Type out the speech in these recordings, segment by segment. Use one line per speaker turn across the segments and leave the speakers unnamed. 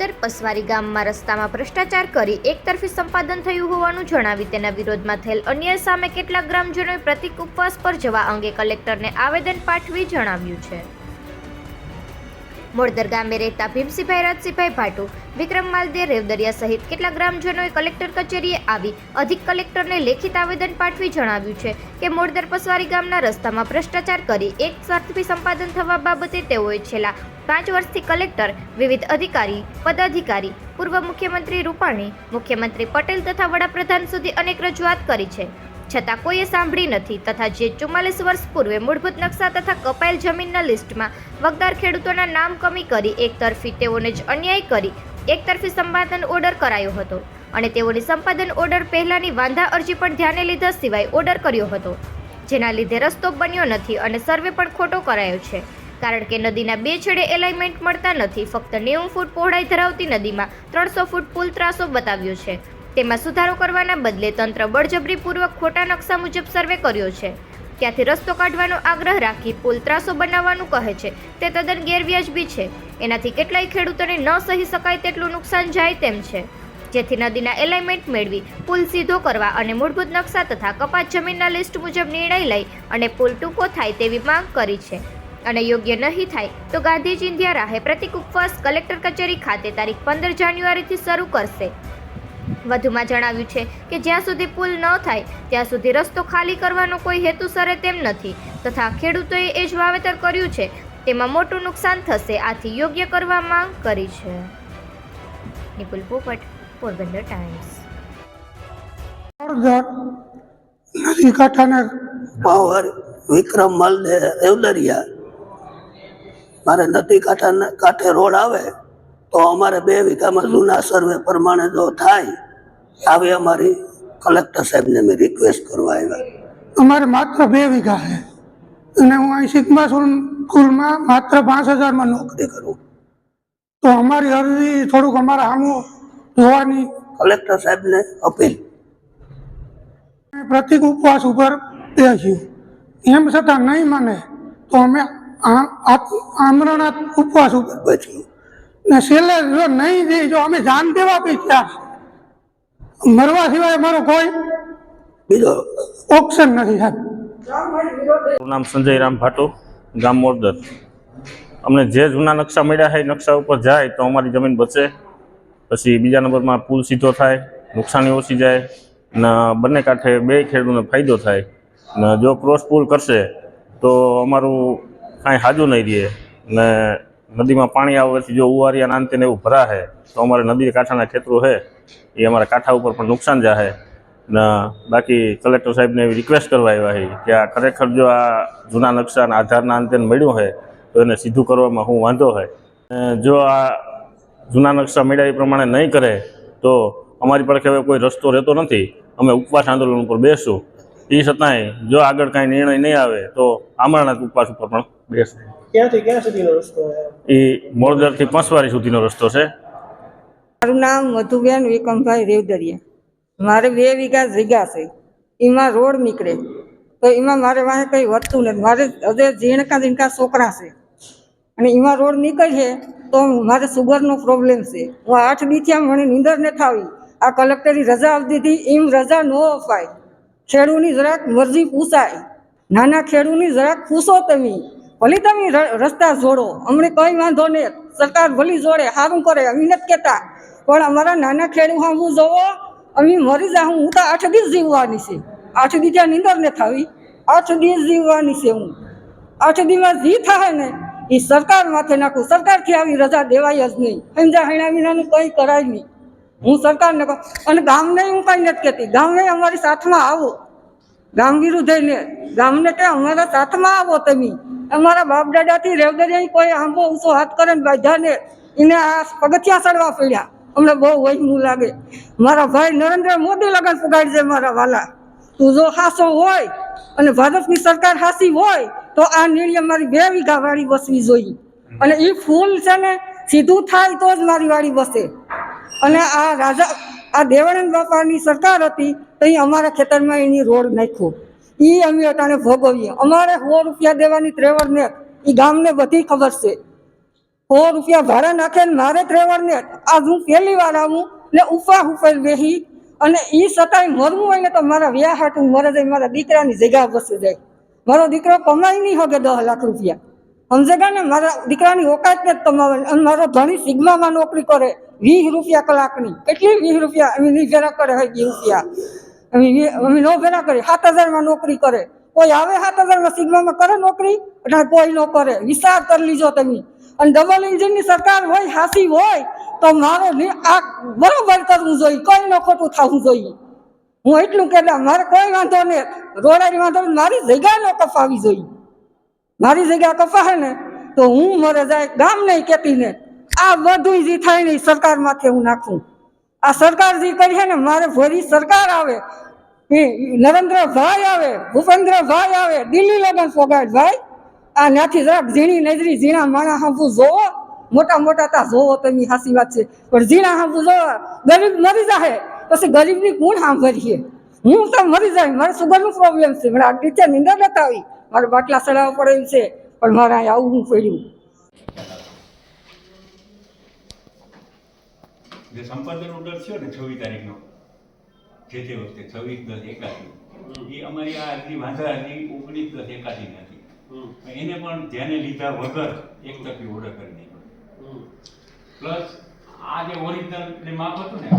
મોરદર પસવારી ગામમાં રસ્તામાં ભ્રષ્ટાચાર કરી એકતરફી સંપાદન થયું હોવાનું જણાવી તેના વિરોધમાં થયેલ અન્ય સામે કેટલાક ગ્રામજનોએ પ્રતિક ઉપવાસ પર જવા અંગે કલેક્ટરને આવેદન પાઠવી જણાવ્યું છે. મોરદર ગામે રહેતા ભીમસિંહભાઈ, રાજસિંહભાઈ ભાટુ, વિક્રમ માલદે રેવદરિયા સહિત કેટલાક ગ્રામજનોએ કલેક્ટર કચેરીએ આવી અધિક કલેક્ટરને લેખિત આવેદન પાઠવી જણાવ્યું છે કે મોડદર પસવારી ગામના રસ્તામાં ભ્રષ્ટાચાર કરી એક સ્વાર્થથી સંપાદન થવા બાબતે તેઓએ છેલ્લા પાંચ વર્ષથી કલેક્ટર, વિવિધ અધિકારી, પદાધિકારી, પૂર્વ મુખ્યમંત્રી રૂપાણી, મુખ્યમંત્રી પટેલ તથા વડાપ્રધાન સુધી અનેક રજૂઆત કરી છે. છતાં કોઈએ સાંભળી નથી તથા જે ચુમ્માલીસ વર્ષ પૂર્વે મૂળભૂત નકશા તથા કપાયેલ જમીનના લિસ્ટમાં વગદાર ખેડૂતોના નામ કમી કરી એકતરફી તેઓને જ અન્યાય કરી એકતરફી સંપાદન ઓર્ડર કરાયો હતો અને તેઓની સંપાદન ઓર્ડર પહેલાંની વાંધા અરજી પણ ધ્યાને લીધા સિવાય ઓર્ડર કર્યો હતો, જેના લીધે રસ્તો બન્યો નથી અને સર્વે પણ ખોટો કરાયો છે. કારણ કે નદીના બે છેડે એલાઇનમેન્ટ મળતા નથી, ફક્ત નેવું ફૂટ પહોળાઈ ધરાવતી નદીમાં ત્રણસો ફૂટ પુલ ત્રાસો બતાવ્યો છે. તેમાં સુધારો કરવાના બદલે તંત્ર બળજબરીપૂર્વક ખોટા નકશા મુજબ સર્વે કર્યો છે. ત્યાંથી રસ્તો કાઢવાનો આગ્રહ રાખી પુલ ત્રાસો બનાવવાનું કહે છે. તે તદ્દન ગેરવ્યાજબી છે. એનાથી કેટલાય ખેડૂતોને ન સહી શકાય તેટલું નુકસાન જાય તેમ છે. જેથી નદીના એલાઇમેન્ટ મેળવી પુલ સીધો કરવા અને મૂળભૂત નકશા તથા કપાત જમીનના લિસ્ટ મુજબ નિર્ણય લઈ અને પુલ ટૂંકો થાય તેવી માંગ કરી છે. અને યોગ્ય નહીં થાય તો ગાંધીજી ઇન્ડિયા રાહે પ્રતિક ઉપવાસ કલેક્ટર કચેરી ખાતે તારીખ પંદર જાન્યુઆરીથી શરૂ કરશે. વધુમાં જણાવ્યું છે કે જ્યાં સુધી પુલ ન થાય, ત્યાં સુધી રસ્તો ખાલી કરવાનો કોઈ હેતુ સરે તેમ નથી. તથા ખેડૂતોએ એ જ વાવેતર કર્યું છે, તેમાં મોટું નુકસાન થશે, આથી યોગ્ય કરવા માંગ કરી છે. નિપુલ પોપટ, પોરબંદર ટાઈમ્સ.
નદી કાંઠાના
પાવર વિક્રમ માલદે, રેવદરિયા. મારે નદી કાંઠાના કાંઠે રોડ આવે તો અમારે બે વીઘામાં જૂના સર્વે પ્રમાણે જો થાય આવી અમારી કલેક્ટર સાહેબને મેં રિક્વેસ્ટ કરવા આવ્યા.
અમારે માત્ર બે વીઘા છે. અને હું અહીં સિગ્મા સ્કૂલમાં માત્ર પાંચ હજારમાં નોકરી
કરું.
તો અમારી અરજી થોડુંક અમારા સામું જોવાની
કલેક્ટર સાહેબને અપીલ.
પ્રતિક ઉપવાસ ઉપર બેસ્યું એમ છતાં નહીં માને તો અમે આ- આ- આમરણાત ઉપવાસ ઉપર
પછી
ને છેલ્લે જો નહીં દે જો અમે જાન દેવા બી ત્યાં મરવા સિવાય મારો કોઈ
બીજો
ઓપ્શન નથી સાહેબ.
નામ સંજય રામ ભાટુ, ગામ મોરદર અમને જે જૂના નકશા મળ્યા છે નકશા ઉપર જાય તો અમારી જમીન બચે. પછી બીજા નંબરમાં પુલ સીધો થાય, નુકસાની ઓછી જાય, ને બંને કાંઠે બે ખેડૂતોને ફાયદો થાય. ને જો ક્રોસ પુલ કરશે તો અમારું કાંઈ હાજું નહીં રહે. ને નદીમાં પાણી આવવાથી જો ઉવારિયા નાંતે ને એવું ભરાશે તો અમારે નદી કાંઠાના ખેતરો છે એ અમારા કાંઠા ઉપર પણ નુકસાન જાહે. ને બાકી કલેક્ટર સાહેબને એવી રિક્વેસ્ટ કરવા આવ્યા છે કે આ ખરેખર જો આ જૂના નકશાના આધારના અંતેને મળ્યું હોય તો એને સીધું કરવામાં હું વાંધો હોય જો આ જૂના નકશા મળ્યા એ પ્રમાણે નહીં કરે, તો અમારી પાસે હવે કોઈ રસ્તો રહેતો નથી. અમે ઉપવાસ આંદોલન ઉપર બેસશું. એ છતાંય જો આગળ કાંઈ નિર્ણય નહીં આવે, તો આમરણના ઉપવાસ ઉપર પણ બેસશું.
ક્યાંથી ક્યાં સુધીનો રસ્તો
એ મોરદરથી પંચવારી સુધીનો રસ્તો છે.
મારું નામ મધુબેન વિકમભાઈ રેવદરિયા. મારે બે વીઘા જગ્યા છે. એમાં રોડ નીકળે. તો એમાં મારે વાંહે કંઈ વધતું નથી. મારે હજે ઝીણકા ઝીણકા છોકરા છે. અને એમાં રોડ નીકળશે તો મારે સુગરનો પ્રોબ્લેમ છે. હું આઠ દીથી મને નીંદર ન થાવી. આ કલેક્ટરી રજા આપી દીધી. એમ રજા ન અપાય. ખેડૂની જરાક મરજી પૂછાય. નાના ખેડૂની જરાક પૂછો તમે. ભલે તમે રસ્તા જોડો. અમને કંઈ વાંધો નહીં. સરકાર ભલી જોડે સારું કરે અમે નથી કહેતા. પણ અમારા નાના ખેડૂત હું જોવો, અમે મરી જાઉં હું તો આઠ દિવસ જીવવાની છે. આઠ દી ત્યાં નીંદર ને થવી આઠ દિવસ જીવવાની છે હું. આઠ દિવસ જી થાય ને, એ સરકાર માથે નાખું. સરકારથી આવી રજા દેવાય જ નહીં. સમજા હૈણા વિનાનું કંઈ કરાય નહીં. હું સરકારને કહું. અને ગામને હું કંઈ નથી કહેતી. ગામને અમારી સાથમાં આવો. ગામ વિરુદ્ધ ગામને કે અમારા સાથમાં આવો તમે. અમારા બાપ દાદાથી રેવદરિયા કોઈ આંબો ઊંચો હાથ કરે ને બધાને એને આ પગથિયા ચડવા પડ્યા. અમને બહુ વહેમું લાગે. મારા ભાઈ નરેન્દ્ર મોદી લગન પગાડશે મારા વાલા. તું જો હાસો હોય અને ભાજપની સરકાર હાસી હોય, તો આ નિર્ણય મારી બે વીઘા વાળી બસવી જોઈએ. અને એ ફૂલ છે ને, સીધું થાય તો જ મારી વાળી બસે અને આ રાજા, આ દેવાનંદ બાપાની સરકાર હતી, તો એ અમારા ખેતરમાં એની રોડ નાખ્યો. એ અમે અટાણે ભોગવીએ. અમારે સો રૂપિયા દેવાની ત્રેવડ ને એ ગામને બધી ખબર છે. સો રૂપિયા ભાડા નાખે ને મારે ડ્રાઈવર ને, આજ હું પહેલી વાર આવું ને ઉફા ઉપર બેહી અને એ સતાય મરવું હોય ને તો મારા વ્યાહ હાટું મરે જાય, મારા દીકરાની જગ્યા બસી જાય. મારો દીકરો કમાઈ નહીં હોગે દસ લાખ રૂપિયા. સમજેગા ને, મારા દીકરાની ઓકાત ને કમાવે અને મારો ધણી સિગ્મામાં નોકરી કરે વીસ રૂપિયા કલાકની. કેટલી વીસ રૂપિયા અમે જરા કરે હોય વીસ રૂપિયા. અમે નો ભેગા કરી સાત હજારમાં નોકરી કરે. કોઈ આવે સાત હજારમાં સિગ્મામાં કરે નોકરી? અને કોઈ ન કરે. વિચાર કરી લીજો તમે. અને ડબલ ઇન્જિનની સરકાર હોય, હાસી હોય, તો મારે આ બરોબર કરવું જોઈએ. કોઈ ન ખોટું થવું જોઈએ. હું એટલું કહેતા મારે કોઈ વાંધો નહીં રોડાની વાંધો મારી જગ્યા ન કપાવી જોઈએ. મારી જગ્યા કપાહે ને, તો હું મરે જાય ગામ નહીં કેતી ને, આ બધું જે થાય ને સરકાર માથે હું નાખું. આ સરકાર જે કરી છે ને, મારે ભરી સરકાર આવે. એ નરેન્દ્રભાઈ આવે, ભૂપેન્દ્રભાઈ આવે, દિલ્હી લગન ભાઈ. આ ન્યાથી જરાક ઝીણી નજરી, ઝીણા માણા હાંભું જોવો. મોટા મોટા તા જોવો તમે, હાસી વાત છે. પણ ઝીણા હાંભું જોવો. ગરીબ મરી જાય પછી ગરીબની કોણ સાંભળીએ હું તો મરી જાય, મારે સુગરનું પ્રોબ્લેમ છે. મને આ નીંદર નતા આવી મારે બાટલા ચડાવવા પડે છે. પણ મારે આવું આવવું પડ્યું.
જે સંપાદન ઓર્ડર થયો ને છવ્વીસ તારીખનો. જે તે વખતે છવ્વીસ દસ એકાદી. એ અમારી આ અરજી વાંધા હતી ઓગણીસ દસ એકાદી હતી. એને પણ ધ્યાને લીધા વગર એક તકલી ઓર્ડર કરી દીધો પ્લસ આ જે ઓરિજિનલ જે માપ હતું ને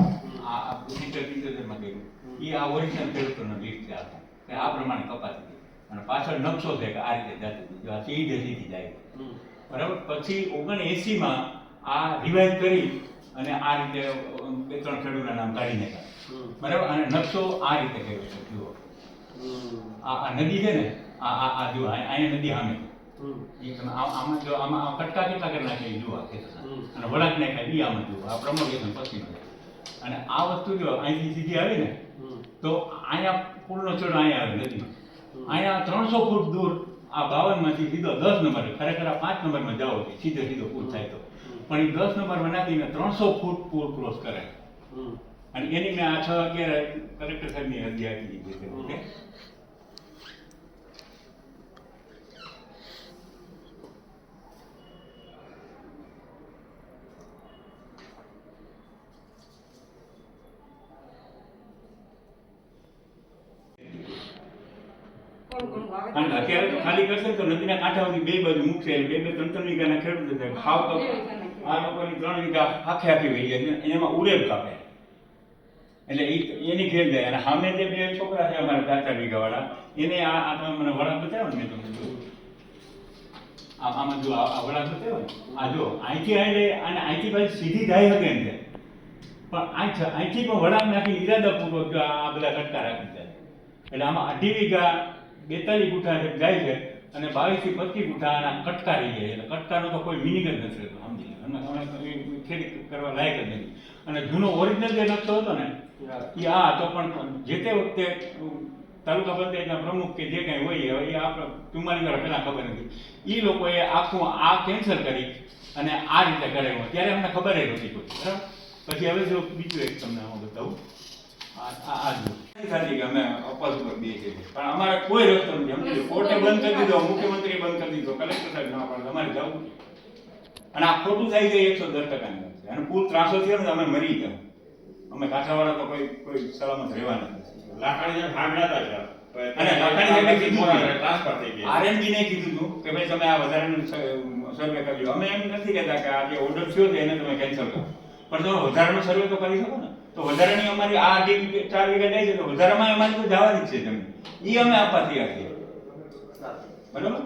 આ ડિજિટલ ડિજિટલમાં ગયું એ આ ઓરિજિનલ ખેડૂતોનો લિસ્ટ છે આખું. કે આ પ્રમાણે કપાતી હતી. અને પાછળ નકશો છે કે આ રીતે જતી હતી જો આ સીધી સીધી જાય. બરાબર? પછી ઓગણ એસીમાં આ રિવાઇઝ કરી અને આ રીતે બે ત્રણ ખેડૂતના નામ કાઢી નાખ્યા. બરાબર? અને નકશો આ રીતે કર્યો છે જુઓ. આ આ નદી છે ને આ આ આ જુઓ અહીંયા નદી સામે. આમાં જો આમાં કટકા કેટલા કરી નાખે જુઓ. અને વળાંક નાખ્યા ઈ આમાં જુઓ આ પ્રમોશન પછી અને આ વસ્તુ જો અહીંથી સીધી આવી ને તો અહીંયા પૂરનો ચડો અહીંયા આવે નદીમાં અહીંયા ત્રણસો ફૂટ દૂર આ બાવનમાંથી સીધો દસ નંબર ખરેખર આ પાંચ નંબરમાં જાઓ સીધો સીધો પૂર થાય તો. પણ એ દસ નંબરમાં નાખીને ત્રણસો ફૂટ પુલ ક્રોસ કરે. અને એની મેં આ છ અગિયાર કલેક્ટર સાહેબની અરજી આપી દીધી છે અને અત્યારે ખાલી કરશે ને તો નદીના કાંઠામાંથી બે બાજુ મૂકશે એટલે બે બે ત્રણ ત્રણ વીઘાના ખેડૂતો તો આ લોકોની ત્રણ વીઘા આખે આખી વહી જાય એમાં ઉરેબ કાપે. એટલે એ એની ઘેર જાય. અને સામે જે બે છોકરા છે અમારા ચાર વીઘાવાળા, એને આ આ મને વળા બતાવો ને તમે જોયું આમાં જો આ વળા બતાવ્યો આ જો અહીંથી આવીને અને અહીંથી પછી સીધી જાય શકે એમ છે પણ અહીં અહીંથી પણ વળા નાખી ઈરાદાપૂર્વક જો આ આ બધા કટકા રાખી જાય એટલે આમાં અઢી વીઘા બેતાલીસ ગુઠા જે જાય છે અને બાવીસથી પચીસ ગુઠા આના કટકા રહી જાય એટલે કટકાનો તો કોઈ મિનિંગ જ નથી રહેતો સમજી લો અમે કરવા લાયક જ નથી. અને જૂનો ઓરિજિનલ જે નકશો હતો ને એ આ હતો પણ જે તે વખતે તાલુકા પંચાયતના પ્રમુખ કે જે કંઈ હોય એ આપણે ચુમ્માલી વાર પહેલાં ખબર નથી. એ લોકોએ આખું આ કેન્સલ કરી અને આ રીતે કરાવ્યું ત્યારે અમને ખબર જ નથી કોઈ. બરાબર? પછી હવે જો બીજું એક તમને હું બતાવું. આ આ આ કે અમે અપવાસ ઉપર બે છીએ. પણ અમારે કોઈ રસ્તો નથી. કોર્ટે બંધ કરી દીધો મુખ્યમંત્રી બંધ કરી દીધો કલેક્ટર સાહેબ ના પાડે. અમારે જવું છે. અને આ ખોટું થઈ જાય એકસો દસ ટકાની વાત છે. અને કુલ ત્રાસો થયો ને અમે મરી ગયા. અમે કાંઠાવાળા તો કોઈ કોઈ સલામત રહેવા નથી
લાકડી જેમ સાંભળ્યા
અને લાકડી કીધું
ટ્રાન્સફર થઈ ગઈ
આરએનબી ને કીધું હતું કે ભાઈ તમે આ વધારાનું સર્વે કરી લો. અમે એમ નથી કહેતા કે આ જે ઓર્ડર થયો છે એને તમે કેન્સલ કરો. પણ તમે વધારાનો સર્વે તો કરી શકો ને. તો વધારાની અમારી આ અઢી ચાર વીઘા જાય છે તો વધારામાં અમારી તો જવાની જ છે જમીન. એ અમે આપવા તૈયાર છીએ બરોબર?